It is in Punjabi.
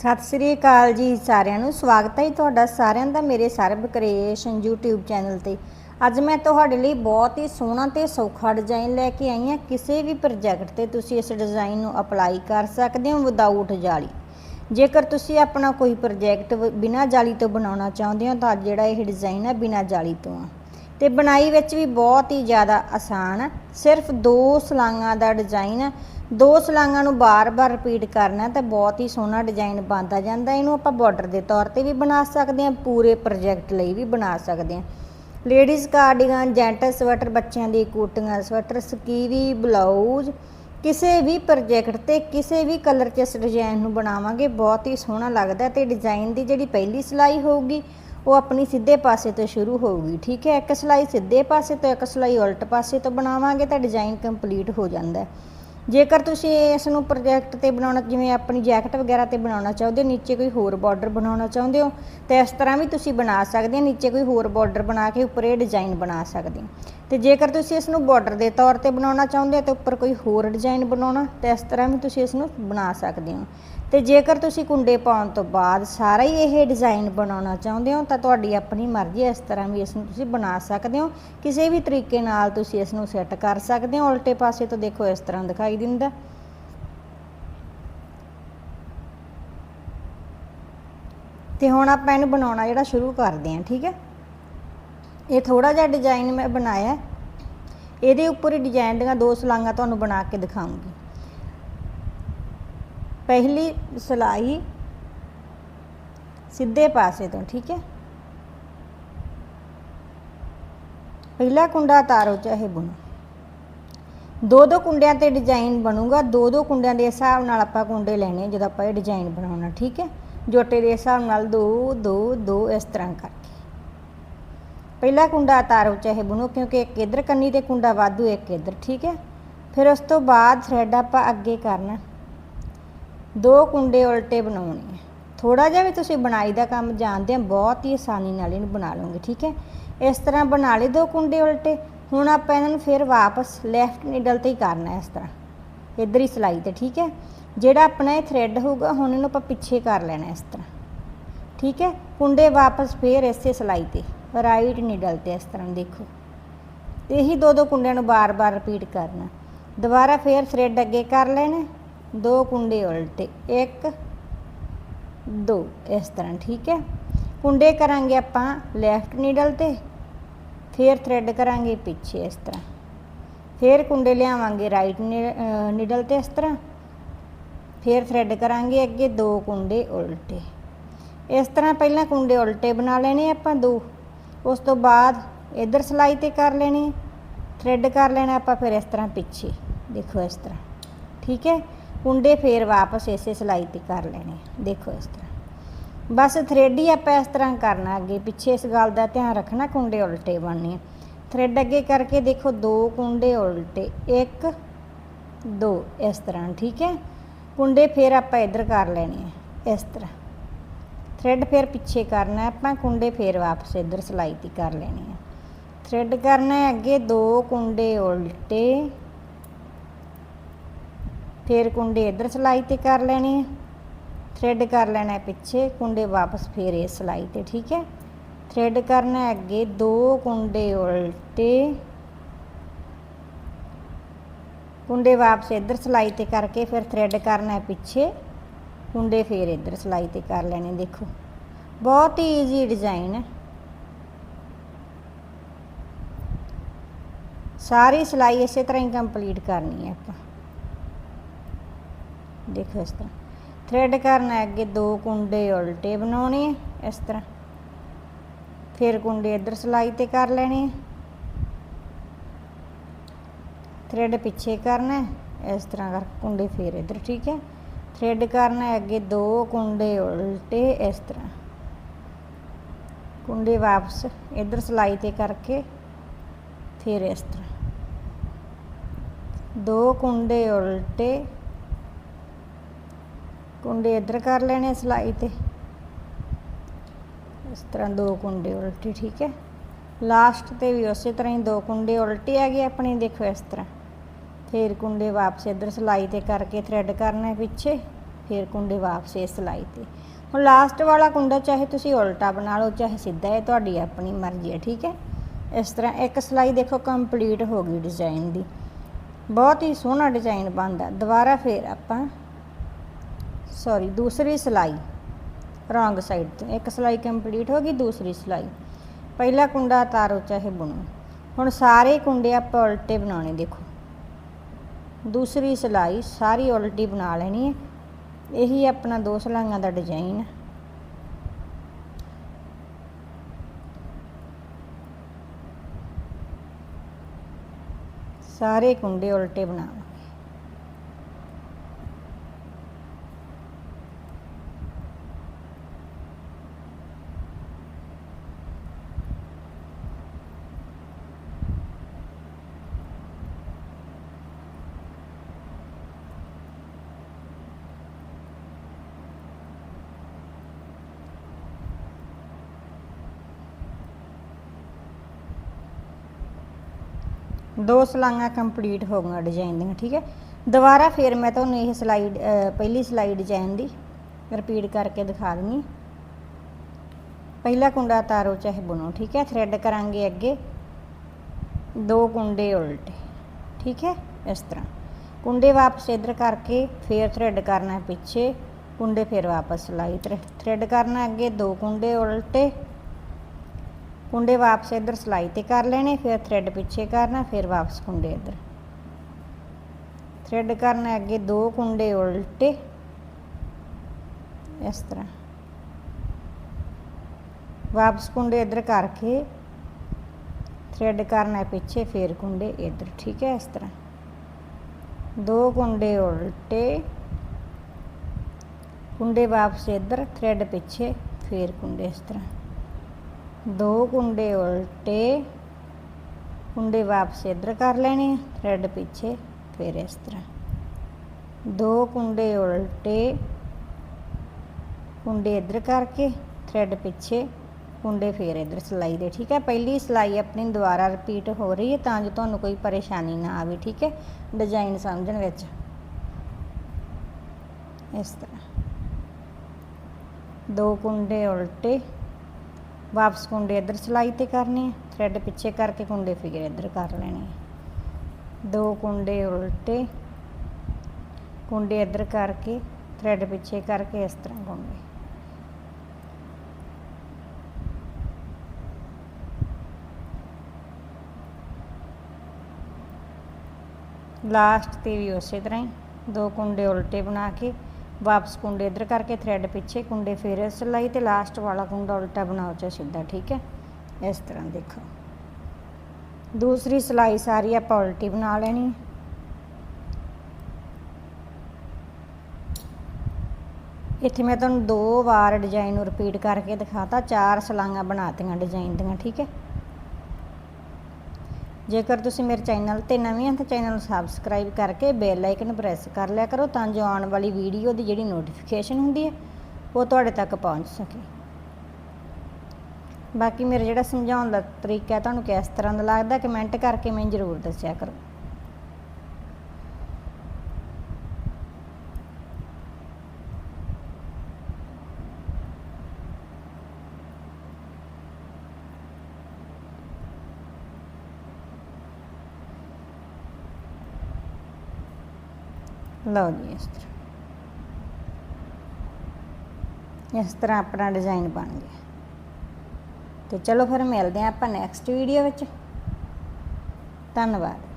ਸਤਿ ਸ੍ਰੀ ਅਕਾਲ ਜੀ ਸਾਰਿਆਂ ਨੂੰ। ਸਵਾਗਤ ਹੈ ਜੀ ਤੁਹਾਡਾ ਸਾਰਿਆਂ ਦਾ ਮੇਰੇ ਸਰਬ ਕ੍ਰੀਏਸ਼ਨ YouTube ਚੈਨਲ ਤੇ। ਅੱਜ ਮੈਂ ਤੁਹਾਡੇ ਲਈ ਬਹੁਤ ਹੀ ਸੋਹਣਾ ਤੇ ਸੌਖਾ ਡਿਜ਼ਾਈਨ ਲੈ ਕੇ ਆਈ ਹਾਂ। ਕਿਸੇ ਵੀ ਪ੍ਰੋਜੈਕਟ ਤੇ ਤੁਸੀਂ ਇਸ ਡਿਜ਼ਾਈਨ ਨੂੰ ਅਪਲਾਈ ਕਰ ਸਕਦੇ ਹੋ ਵਿਦਆਊਟ ਜਾਲੀ। ਜੇਕਰ ਤੁਸੀਂ ਆਪਣਾ ਕੋਈ ਪ੍ਰੋਜੈਕਟ ਬਿਨਾਂ ਜਾਲੀ ਤੋਂ ਬਣਾਉਣਾ ਚਾਹੁੰਦੇ ਹੋ ਤਾਂ ਜਿਹੜਾ ਇਹ ਡਿਜ਼ਾਈਨ ਹੈ ਬਿਨਾਂ ਜਾਲੀ ਤੋਂ ਆ। ਤੇ ਬਣਾਈ ਵਿੱਚ ਵੀ ਬਹੁਤ ਹੀ ਜ਼ਿਆਦਾ ਆਸਾਨ ਸਿਰਫ ਦੋ ਸਲਾਂਗਾਂ ਦਾ ਡਿਜ਼ਾਈਨ ਦੋ ਸਲਾਂਗਾਂ ਨੂੰ ਬਾਰ-ਬਾਰ ਰਿਪੀਟ ਕਰਨਾ ਤਾਂ ਬਹੁਤ ਹੀ ਸੋਹਣਾ ਡਿਜ਼ਾਈਨ ਬਣਦਾ ਜਾਂਦਾ। ਇਹਨੂੰ ਆਪਾਂ ਬਾਰਡਰ ਦੇ ਤੌਰ ਤੇ ਵੀ ਬਣਾ ਸਕਦੇ ਹਾਂ, ਪੂਰੇ ਪ੍ਰੋਜੈਕਟ ਲਈ ਵੀ ਬਣਾ ਸਕਦੇ ਹਾਂ। ਲੇਡੀਜ਼ ਕਾਰਡੀਗਨ ਜੈਂਟਸ ਸਵੈਟਰ ਬੱਚਿਆਂ ਦੀ ਕੋਟੀਆਂ ਸਵੈਟਰ ਸਕੀਵੀ ਬਲਾਊਜ਼ ਕਿਸੇ ਵੀ ਪ੍ਰੋਜੈਕਟ ਤੇ ਕਿਸੇ ਵੀ ਕਲਰ 'ਚ ਇਸ ਡਿਜ਼ਾਈਨ ਨੂੰ ਬਣਾਵਾਂਗੇ, ਬਹੁਤ ਹੀ ਸੋਹਣਾ ਲੱਗਦਾ ਤੇ ਡਿਜ਼ਾਈਨ ਦੀ ਜਿਹੜੀ ਪਹਿਲੀ ਸਿਲਾਈ ਹੋਊਗੀ, ਉਹ ਆਪਣੀ ਸਿੱਧੇ ਪਾਸੇ ਤੋਂ ਸ਼ੁਰੂ ਹੋਊਗੀ, ਠੀਕ ਹੈ? ਇੱਕ ਸਿਲਾਈ ਸਿੱਧੇ ਪਾਸੇ ਤੋਂ, ਇੱਕ ਸਿਲਾਈ ਉਲਟ ਪਾਸੇ ਤੋਂ ਬਣਾਵਾਂਗੇ ਤਾਂ ਡਿਜ਼ਾਈਨ ਕੰਪਲੀਟ ਹੋ ਜਾਂਦਾ ਹੈ। ਜੇਕਰ ਤੁਸੀਂ ਇਸ ਨੂੰ ਪ੍ਰੋਜੈਕਟ ਤੇ ਬਣਾਉਣਾ, ਜਿਵੇਂ ਆਪਣੀ ਜੈਕਟ ਵਗੈਰਾ ਤੇ ਬਣਾਉਣਾ ਚਾਹੁੰਦੇ ਹੋ, ਨੀਚੇ ਕੋਈ ਹੋਰ ਬਾਰਡਰ ਬਣਾਉਣਾ ਚਾਹੁੰਦੇ ਹੋ, ਤਾਂ ਇਸ ਤਰ੍ਹਾਂ ਵੀ ਤੁਸੀਂ ਬਣਾ ਸਕਦੇ ਹੋ, ਨੀਚੇ ਕੋਈ ਹੋਰ ਬਾਰਡਰ ਬਣਾ ਕੇ ਉੱਪਰ ਇਹ ਡਿਜ਼ਾਈਨ ਬਣਾ ਸਕਦੇ ਹੋ। ਤੇ ਜੇਕਰ ਤੁਸੀਂ ਇਸ ਨੂੰ ਬਾਰਡਰ ਦੇ ਤੌਰ ਤੇ ਬਣਾਉਣਾ ਚਾਹੁੰਦੇ ਹੋ, ਤਾਂ ਉੱਪਰ ਕੋਈ ਹੋਰ ਡਿਜ਼ਾਈਨ ਬਣਾਉਣਾ, ਤਾਂ ਇਸ ਤਰ੍ਹਾਂ ਵੀ ਤੁਸੀਂ ਇਸ ਨੂੰ ਬਣਾ ਸਕਦੇ ਹੋ। ਤੇ ਜੇਕਰ ਤੁਸੀਂ ਕੁੰਡੇ ਪਾਉਣ ਤੋਂ ਬਾਅਦ ਸਾਰਾ ਹੀ ਇਹ ਡਿਜ਼ਾਈਨ ਬਣਾਉਣਾ ਚਾਹੁੰਦੇ ਹੋ, ਤਾਂ ਤੁਹਾਡੀ ਆਪਣੀ ਮਰਜ਼ੀ ਇਸ ਤਰ੍ਹਾਂ ਵੀ ਇਸ ਨੂੰ ਤੁਸੀਂ ਬਣਾ ਸਕਦੇ ਹੋ। ਕਿਸੇ ਵੀ ਤਰੀਕੇ ਨਾਲ ਤੁਸੀਂ ਇਸ ਨੂੰ ਸੈੱਟ ਕਰ ਸਕਦੇ ਹੋ। ਉਲਟੇ ਪਾਸੇ ਤੋਂ ਦੇਖੋ, ਇਸ ਤਰ੍ਹਾਂ ਦਿਖਾਈ ਦਿੰਦਾ। ਤੇ ਹੁਣ ਆਪਾਂ ਇਹਨੂੰ ਬਣਾਉਣਾ ਜਿਹੜਾ ਸ਼ੁਰੂ ਕਰਦੇ ਹਾਂ, ਠੀਕ ਹੈ? ਇਹ ਥੋੜਾ ਜਿਹਾ ਡਿਜ਼ਾਈਨ ਮੈਂ ਬਣਾਇਆ। ਇਹਦੇ ਉੱਪਰ ਹੀ ਡਿਜ਼ਾਈਨ ਦੀਆਂ ਦੋ ਸਲਾਂਗਾਂ ਤੁਹਾਨੂੰ ਬਣਾ ਕੇ ਦਿਖਾਉਂਗੀ। ਪਹਿਲੀ ਸਲਾਈ ਸਿੱਧੇ ਪਾਸੇ ਤੋਂ, ਠੀਕ ਹੈ? ਪਹਿਲਾ ਕੁੰਡਾ ਤਾਰੋ ਚਾਹੇ ਬੁਣੋ। ਦੋ ਦੋ ਕੁੰਡਿਆਂ ਤੇ ਡਿਜ਼ਾਈਨ ਬਣੂਗਾ ਦੋ ਦੋ ਕੁੰਡਿਆਂ ਦੇ ਹਿਸਾਬ ਨਾਲ ਆਪਾਂ ਕੁੰਡੇ ਲੈਣੇ ਜਦੋਂ ਆਪਾਂ ਇਹ ਡਿਜ਼ਾਈਨ ਬਣਾਉਣਾ, ਠੀਕ ਹੈ? ਜੋਟੇ ਦੇ ਹਿਸਾਬ ਨਾਲ ਦੋ ਦੋ ਦੋ, ਇਸ ਤਰ੍ਹਾਂ ਕਰਕੇ। ਪਹਿਲਾ ਕੁੰਡਾ ਤਾਰੋ ਚਾਹੇ ਬੁਣੋ, ਕਿਉਂਕਿ ਇੱਕ ਇਧਰ ਕੰਨੀ ਤੇ ਕੁੰਡਾ ਵਾਧੂ, ਇੱਕ ਇਧਰ, ਠੀਕ ਹੈ? ਫਿਰ ਉਸ ਤੋਂ ਬਾਅਦ ਥਰੈਡ ਆਪਾਂ ਅੱਗੇ ਕਰਨਾ। ਦੋ ਕੁੰਡੇ ਉਲਟੇ ਬਣਾਉਣੇ ਆ। ਥੋੜਾ ਜਿਹਾ ਵੀ ਤੁਸੀਂ ਬਣਾਈ ਦਾ ਕੰਮ ਜਾਣਦੇ ਆ, ਬਹੁਤ ਹੀ ਆਸਾਨੀ ਨਾਲ ਇਹਨੂੰ ਬਣਾ ਲਓਗੇ, ਠੀਕ ਹੈ? ਇਸ ਤਰ੍ਹਾਂ ਬਣਾ ਲਏ ਦੋ ਕੁੰਡੇ ਉਲਟੇ, ਹੁਣ ਆਪਾਂ ਇਹਨਾਂ ਨੂੰ ਫਿਰ ਵਾਪਸ ਲੈਫਟ ਨੀਡਲ ਤੇ ਹੀ ਕਰਨਾ ਇਸ ਤਰ੍ਹਾਂ। ਇਧਰ ਹੀ ਸਲਾਈ ਤੇ, ਠੀਕ ਹੈ? ਜਿਹੜਾ ਆਪਣਾ ਇਹ ਥ੍ਰੈਡ ਹੋਊਗਾ, ਹੁਣ ਇਹਨੂੰ ਆਪਾਂ ਪਿੱਛੇ ਕਰ ਲੈਣਾ ਇਸ ਤਰ੍ਹਾਂ। ਠੀਕ ਹੈ? ਕੁੰਡੇ ਵਾਪਸ ਫੇਰ ਇਸੇ ਸਲਾਈ ਤੇ ਰਾਈਟ ਨੀਡਲ ਤੇ ਇਸ ਤਰ੍ਹਾਂ ਦੇਖੋ। ਇਹੀ ਦੋ ਦੋ ਕੁੰਡਿਆਂ ਨੂੰ ਬਾਰ-ਬਾਰ ਰਿਪੀਟ ਕਰਨਾ। ਦੁਬਾਰਾ ਫੇਰ ਥ੍ਰੈਡ ਅੱਗੇ ਕਰ ਲੈਣਾ। ਦੋ ਕੁੰਡੇ ਉਲਟੇ, ਇੱਕ, ਦੋ, ਇਸ ਤਰ੍ਹਾਂ, ਠੀਕ ਹੈ? ਕੁੰਡੇ ਕਰਾਂਗੇ ਆਪਾਂ ਲੈਫਟ ਨੀਡਲ ਤੇ, ਫਿਰ ਥ੍ਰੈਡ ਕਰਾਂਗੇ ਪਿੱਛੇ ਇਸ ਤਰ੍ਹਾਂ। ਫਿਰ ਕੁੰਡੇ ਲਿਆਵਾਂਗੇ ਰਾਈਟ ਨੀਡਲ ਤੇ ਇਸ ਤਰ੍ਹਾਂ। ਫਿਰ ਥ੍ਰੈਡ ਕਰਾਂਗੇ ਅੱਗੇ ਦੋ ਕੁੰਡੇ ਉਲਟੇ। ਇਸ ਤਰ੍ਹਾਂ ਪਹਿਲਾਂ ਕੁੰਡੇ ਉਲਟੇ ਬਣਾ ਲੈਣੇ ਆਪਾਂ ਦੋ। ਉਸ ਤੋਂ ਬਾਅਦ ਇਧਰ ਸਲਾਈ ਤੇ ਕਰ ਲੈਣੀ ਥ੍ਰੈਡ ਕਰ ਲੈਣਾ ਆਪਾਂ ਫਿਰ ਇਸ ਤਰ੍ਹਾਂ ਪਿੱਛੇ। ਦੇਖੋ ਇਸ ਤਰ੍ਹਾਂ, ਠੀਕ ਹੈ? ਕੁੰਡੇ ਫੇਰ ਵਾਪਸ ਇਸੇ ਸਿਲਾਈ ਤੇ ਕਰ ਲੈਣੇ ਦੇਖੋ ਇਸ ਤਰ੍ਹਾਂ। ਬਸ ਥ੍ਰੈਡ ਹੀ ਆਪਾਂ ਇਸ ਤਰ੍ਹਾਂ ਕਰਨਾ ਅੱਗੇ, ਪਿੱਛੇ ਇਸ ਗੱਲ ਦਾ ਧਿਆਨ ਰੱਖਣਾ ਕੁੰਡੇ ਉਲਟੇ ਬਣਨੇ ਥ੍ਰੈਡ ਅੱਗੇ ਕਰਕੇ ਦੇਖੋ ਦੋ ਕੁੰਡੇ ਉਲਟੇ, ਇੱਕ, ਦੋ, ਇਸ ਤਰ੍ਹਾਂ, ਠੀਕ ਹੈ? ਕੁੰਡੇ ਫੇਰ ਆਪਾਂ ਇੱਧਰ ਕਰ ਲੈਣੇ ਆ, ਇਸ ਤਰ੍ਹਾਂ। ਥ੍ਰੈਡ ਫੇਰ ਪਿੱਛੇ ਕਰਨਾ, ਆਪਾਂ ਕੁੰਡੇ ਫੇਰ ਵਾਪਸ ਇੱਧਰ ਸਿਲਾਈ ਤੇ ਕਰ ਲੈਣੇ ਆ। ਥ੍ਰੈਡ ਕਰਨਾ ਹੈ ਅੱਗੇ ਦੋ ਕੁੰਡੇ ਉਲਟੇ ਫੇਰ ਕੁੰਡੇ ਇੱਧਰ ਸਲਾਈ ਤੇ ਕਰ ਲੈਣੇ ਆ ਥ੍ਰੈਡ ਕਰ ਲੈਣਾ ਹੈ ਪਿੱਛੇ ਕੁੰਡੇ ਵਾਪਸ ਫੇਰ ਇਹ ਸਲਾਈ ਤੇ ਠੀਕ ਹੈ ਥ੍ਰੈਡ ਕਰਨਾ ਹੈ ਅੱਗੇ ਦੋ ਕੁੰਡੇ ਉਲਟੇ ਕੁੰਡੇ ਵਾਪਸ ਇੱਧਰ ਸਲਾਈ ਤੇ ਕਰਕੇ ਫਿਰ ਥ੍ਰੈਡ ਕਰਨਾ ਹੈ ਪਿੱਛੇ ਕੁੰਡੇ ਫੇਰ ਇੱਧਰ ਸਲਾਈ ਤੇ ਕਰ ਲੈਣੇ ਦੇਖੋ ਬਹੁਤ ਹੀ ਈਜ਼ੀ ਡਿਜ਼ਾਈਨ ਹੈ ਸਾਰੀ ਸਲਾਈ ਇਸੇ ਤਰ੍ਹਾਂ ਹੀ ਕੰਪਲੀਟ ਕਰਨੀ ਹੈ ਆਪਾਂ ਦੇਖੋ ਇਸ ਤਰ੍ਹਾਂ। ਥ੍ਰੈਡ ਕਰਨਾ ਅੱਗੇ ਦੋ ਕੁੰਡੇ ਉਲਟੇ ਬਣਾਉਣੇ ਇਸ ਤਰ੍ਹਾਂ। ਫਿਰ ਕੁੰਡੇ ਇੱਧਰ ਸਲਾਈ ਤੇ ਕਰ ਲੈਣੇ ਥ੍ਰੈਡ ਪਿੱਛੇ ਕਰਨਾ ਇਸ ਤਰ੍ਹਾਂ ਕਰ ਕੁੰਡੇ ਫੇਰ ਇੱਧਰ, ਠੀਕ ਹੈ। ਥ੍ਰੈਡ ਕਰਨਾ ਅੱਗੇ ਦੋ ਕੁੰਡੇ ਉਲਟੇ ਇਸ ਤਰ੍ਹਾਂ। ਕੁੰਡੇ ਵਾਪਸ ਇੱਧਰ ਸਲਾਈ ਤੇ ਕਰਕੇ ਫਿਰ ਇਸ ਤਰ੍ਹਾਂ। ਦੋ ਕੁੰਡੇ ਉਲਟੇ ਕੁੰਡੇ ਇੱਧਰ ਕਰ ਲੈਣੇ ਸਲਾਈ ਤੇ। ਇਸ ਤਰ੍ਹਾਂ ਦੋ ਕੁੰਡੇ ਉਲਟੇ, ਠੀਕ ਹੈ? ਲਾਸਟ ਤੇ ਵੀ ਉਸੇ ਤਰ੍ਹਾਂ ਹੀ ਦੋ ਕੁੰਡੇ ਉਲਟੇ ਆ ਗਏ ਆਪਣੇ, ਦੇਖੋ ਇਸ ਤਰ੍ਹਾਂ। ਫਿਰ ਕੁੰਡੇ ਵਾਪਸ ਇੱਧਰ ਸਲਾਈ ਤੇ ਕਰਕੇ ਥ੍ਰੈਡ ਕਰਨਾ ਪਿੱਛੇ, ਫਿਰ ਕੁੰਡੇ ਵਾਪਸ ਇਸ ਸਿਲਾਈ ਤੇ। ਹੁਣ ਲਾਸਟ ਵਾਲਾ ਕੁੰਡਾ ਚਾਹੇ ਤੁਸੀਂ ਉਲਟਾ ਬਣਾ ਲਓ, ਚਾਹੇ ਸਿੱਧਾ ਹੈ ਤੁਹਾਡੀ ਆਪਣੀ ਮਰਜ਼ੀ ਹੈ, ਠੀਕ ਹੈ? ਇਸ ਤਰ੍ਹਾਂ ਇੱਕ ਸਿਲਾਈ ਦੇਖੋ ਕੰਪਲੀਟ ਹੋ ਗਈ ਡਿਜ਼ਾਈਨ ਦੀ। ਬਹੁਤ ਹੀ ਸੋਹਣਾ ਡਿਜ਼ਾਈਨ ਬਣਦਾ। ਦੁਬਾਰਾ ਫਿਰ ਆਪਾਂ ਸੌਰੀ, ਦੂਸਰੀ ਸਿਲਾਈ। ਰੋਂਗ ਸਾਈਡ ਤੋਂ। ਇੱਕ ਸਿਲਾਈ ਕੰਪਲੀਟ ਹੋ ਗਈ, ਦੂਸਰੀ ਸਿਲਾਈ। ਪਹਿਲਾ ਕੁੰਡਾ ਤਾਰੋ ਚਾਹੇ ਬੁਣੋ। ਹੁਣ ਸਾਰੇ ਕੁੰਡੇ ਆਪਾਂ ਉਲਟੇ ਬਣਾਉਣੇ, ਦੇਖੋ। ਦੂਸਰੀ ਸਿਲਾਈ ਸਾਰੀ ਉਲਟੀ ਬਣਾ ਲੈਣੀ ਹੈ। ਇਹੀ ਆਪਣਾ ਦੋ ਸਿਲਾਈਆਂ ਦਾ ਡਿਜ਼ਾਈਨ ਹੈ। ਸਾਰੇ ਕੁੰਡੇ ਉਲਟੇ ਬਣਾਵਾਂਗੇ ਦੋ ਸਲਾਈਆਂ ਕੰਪਲੀਟ ਹੋ ਗਈਆਂ ਡਿਜ਼ਾਈਨ ਦੀਆਂ, ਠੀਕ ਹੈ? ਦੁਬਾਰਾ ਫਿਰ ਮੈਂ ਤੁਹਾਨੂੰ ਇਹ ਸਲਾਈਡ ਪਹਿਲੀ ਸਲਾਈ ਡਿਜ਼ਾਈਨ ਦੀ ਰਿਪੀਟ ਕਰਕੇ ਦਿਖਾ ਦਿੰਨੀ ਪਹਿਲਾ ਕੁੰਡਾ ਤਾਰੋ ਚਾਹੇ ਬੁਣੋ, ਠੀਕ ਹੈ? ਥ੍ਰੈਡ ਕਰਾਂਗੇ ਅੱਗੇ। ਦੋ ਕੁੰਡੇ ਉਲਟੇ, ਠੀਕ ਹੈ? ਇਸ ਤਰ੍ਹਾਂ। ਕੁੰਡੇ ਵਾਪਸ ਇਧਰ ਕਰਕੇ ਫਿਰ ਥ੍ਰੈਡ ਕਰਨਾ ਪਿੱਛੇ, ਕੁੰਡੇ ਫਿਰ ਵਾਪਸ ਸਲਾਈ ਥ੍ਰੈਡ ਕਰਨਾ ਅੱਗੇ, ਦੋ ਕੁੰਡੇ ਉਲਟੇ ਕੁੰਡੇ ਵਾਪਸ ਇੱਧਰ ਸਲਾਈ ਤੇ ਕਰ ਲੈਣੇ, ਫਿਰ ਥ੍ਰੈਡ ਪਿੱਛੇ ਕਰਨਾ, ਫਿਰ ਵਾਪਸ ਕੁੰਡੇ ਇੱਧਰ। ਥ੍ਰੈਡ ਕਰਨਾ ਅੱਗੇ ਦੋ ਕੁੰਡੇ ਉਲਟੇ। ਇਸ ਤਰ੍ਹਾਂ। ਵਾਪਸ ਕੁੰਡੇ ਇੱਧਰ ਕਰਕੇ ਥ੍ਰੈਡ ਕਰਨਾ ਪਿੱਛੇ, ਫਿਰ ਕੁੰਡੇ ਇੱਧਰ, ਠੀਕ ਹੈ, ਇਸ ਤਰ੍ਹਾਂ। ਦੋ ਕੁੰਡੇ ਉਲਟੇ। ਕੁੰਡੇ ਵਾਪਸ ਇੱਧਰ ਥ੍ਰੈਡ ਪਿੱਛੇ, ਫਿਰ ਕੁੰਡੇ ਇਸ ਤਰ੍ਹਾਂ। ਦੋ ਕੁੰਡੇ ਉਲਟੇ, ਕੁੰਡੇ ਵਾਪਸ ਇੱਧਰ ਕਰ ਲੈਣੇ ਥ੍ਰੈਡ ਪਿੱਛੇ, ਫਿਰ ਇਸ ਤਰ੍ਹਾਂ। ਦੋ ਕੁੰਡੇ ਉਲਟੇ, ਕੁੰਡੇ ਇੱਧਰ ਕਰਕੇ ਥ੍ਰੈਡ ਪਿੱਛੇ, ਕੁੰਡੇ ਫੇਰ ਇਧਰ ਸਿਲਾਈ ਦੇ, ਠੀਕ ਹੈ? ਪਹਿਲੀ ਸਿਲਾਈ ਆਪਣੀ ਦੁਬਾਰਾ ਰਿਪੀਟ ਹੋ ਰਹੀ ਹੈ, ਤਾਂ ਜੋ ਤੁਹਾਨੂੰ ਕੋਈ ਪਰੇਸ਼ਾਨੀ ਨਾ ਆਵੇ, ਠੀਕ ਹੈ? ਡਿਜ਼ਾਈਨ ਸਮਝਣ ਵਿੱਚ। ਇਸ ਤਰ੍ਹਾਂ। ਦੋ ਕੁੰਡੇ ਉਲਟੇ ਵਾਪਸ ਕੁੰਡੇ ਇੱਧਰ ਸਿਲਾਈ ਤੇ ਕਰਨੇ ਥਰੈਡ ਪਿੱਛੇ ਕਰਕੇ ਕੁੰਡੇ ਫੇਰ ਇੱਧਰ ਕਰ ਲੈਣੇ ਆ। ਦੋ ਕੁੰਡੇ ਉਲਟੇ, ਕੁੰਡੇ ਇੱਧਰ ਕਰਕੇ ਥਰੈਡ ਪਿੱਛੇ ਕਰਕੇ ਇਸ ਤਰ੍ਹਾਂ ਕੁੰਡੇ। ਲਾਸਟ ਤੇ ਵੀ ਉਸੇ ਤਰ੍ਹਾਂ ਹੀ, ਦੋ ਕੁੰਡੇ ਉਲਟੇ ਬਣਾ ਕੇ ਵਾਪਸ ਕੁੰਡੇ ਇਧਰ ਕਰਕੇ ਥ੍ਰੈਡ ਪਿੱਛੇ ਕੁੰਡੇ ਫੇਰ ਸਿਲਾਈ ਤੇ ਲਾਸਟ ਵਾਲਾ ਕੁੰਡਾ ਉਲਟਾ ਬਣਾਓ ਚਾਹੇ ਸਿੱਧਾ, ਠੀਕ ਹੈ? ਇਸ ਤਰ੍ਹਾਂ ਦੇਖੋ। ਦੂਸਰੀ ਸਿਲਾਈ ਸਾਰੀ ਆਪਾਂ ਉਲਟੀ ਬਣਾ ਲੈਣੀ ਇੱਥੇ ਮੈਂ ਤੁਹਾਨੂੰ ਦੋ ਵਾਰ ਡਿਜ਼ਾਈਨ ਨੂੰ ਰਿਪੀਟ ਕਰਕੇ ਦਿਖਾਤਾ, ਚਾਰ ਸਲਾਈਆਂ ਬਣਾਤੀਆਂ ਡਿਜ਼ਾਈਨ ਦੀਆਂ, ਠੀਕ ਹੈ? ਜੇਕਰ ਤੁਸੀਂ ਮੇਰੇ ਚੈਨਲ ਤੇ ਨਵੇਂ ਹੋ ਤਾਂ ਚੈਨਲ ਨੂੰ ਸਬਸਕ੍ਰਾਈਬ ਕਰਕੇ ਬੈਲ ਆਈਕਨ ਪ੍ਰੈਸ ਕਰ ਲਿਆ ਕਰੋ ਤਾਂ ਜੋ ਆਉਣ ਵਾਲੀ ਵੀਡੀਓ ਦੀ ਜਿਹੜੀ ਨੋਟੀਫਿਕੇਸ਼ਨ ਹੁੰਦੀ ਹੈ, ਉਹ ਤੁਹਾਡੇ ਤੱਕ ਪਹੁੰਚ ਸਕੇ। ਬਾਕੀ ਮੇਰਾ ਜਿਹੜਾ ਸਮਝਾਉਣ ਦਾ ਤਰੀਕਾ ਤੁਹਾਨੂੰ ਕਿਸ ਤਰ੍ਹਾਂ ਦਾ ਲੱਗਦਾ ਕਮੈਂਟ ਕਰਕੇ ਮੈਨੂੰ ਜ਼ਰੂਰ ਦੱਸਿਆ ਕਰੋ। ਲਓ ਜੀ ਇਸ ਤਰ੍ਹਾਂ। ਇਸ ਤਰ੍ਹਾਂ ਆਪਣਾ ਡਿਜ਼ਾਈਨ ਬਣ ਗਿਆ। ਤੇ ਚਲੋ ਫਿਰ ਮਿਲਦੇ ਹਾਂ ਆਪਾਂ ਨੈਕਸਟ ਵੀਡੀਓ ਵਿੱਚ। ਧੰਨਵਾਦ।